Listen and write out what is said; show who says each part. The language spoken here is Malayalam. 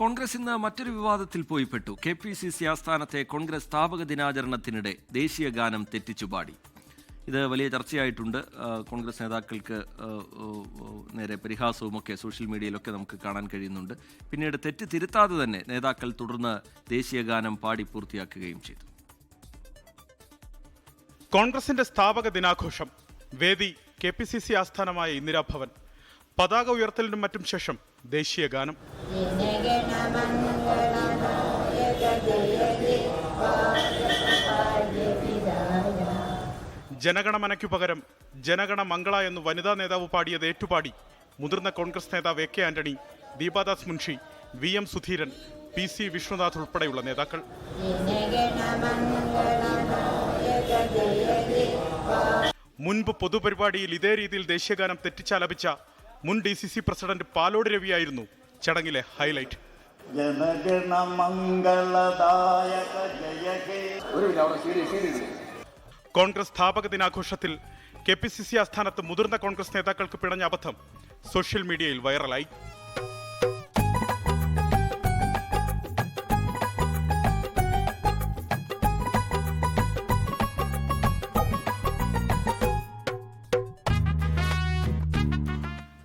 Speaker 1: കോൺഗ്രസ് ഇന്ന് മറ്റൊരു വിവാദത്തിൽ പോയി പെട്ടു കെ പി സി സി ആസ്ഥാനത്തെ കോൺഗ്രസ് സ്ഥാപക ദിനാചരണത്തിനിടെ ദേശീയ ഗാനം തെറ്റിച്ചുപാടി ഇത് വലിയ ചർച്ചയായിട്ടുണ്ട്. കോൺഗ്രസ് നേതാക്കൾക്ക് നേരെ പരിഹാസവും ഒക്കെ സോഷ്യൽ മീഡിയയിലൊക്കെ നമുക്ക് കാണാൻ കഴിയുന്നുണ്ട്. പിന്നീട് തെറ്റ് തിരുത്താതെ തന്നെ നേതാക്കൾ തുടർന്ന് ദേശീയ ഗാനം പാടി പൂർത്തിയാക്കുകയും ചെയ്തു.
Speaker 2: കോൺഗ്രസിന്റെ സ്ഥാപക ദിനാഘോഷം വേദി കെ പി സി സി ആസ്ഥാനമായ ഇന്ദിരാഭവൻ. പതാക ഉയർത്തലിനും മറ്റും ശേഷം ദേശീയ ഗാനം ജനഗണമനയ്ക്കു പകരം ജനഗണ മംഗള എന്ന് വനിതാ നേതാവ് പാടിയത് ഏറ്റുപാടി. മുതിർന്ന കോൺഗ്രസ് നേതാവ് A K Antony Deepa Das Munshi V M Sudheeran P C Vishnunath ഉൾപ്പെടെയുള്ള നേതാക്കൾ. മുൻപ് പൊതുപരിപാടിയിൽ ഇതേ രീതിയിൽ ദേശീയഗാനം തെറ്റിച്ചാലപിച്ച മുൻ D C C president Palode രവിയായിരുന്നു ചടങ്ങിലെ ഹൈലൈറ്റ്. കോൺഗ്രസ് സ്ഥാപക ദിനാഘോഷത്തിൽ കെ പി സി സി ആസ്ഥാനത്ത് മുതിർന്ന കോൺഗ്രസ് നേതാക്കൾക്ക് പിണഞ്ഞ അബദ്ധം സോഷ്യൽ മീഡിയയിൽ വൈറലായി.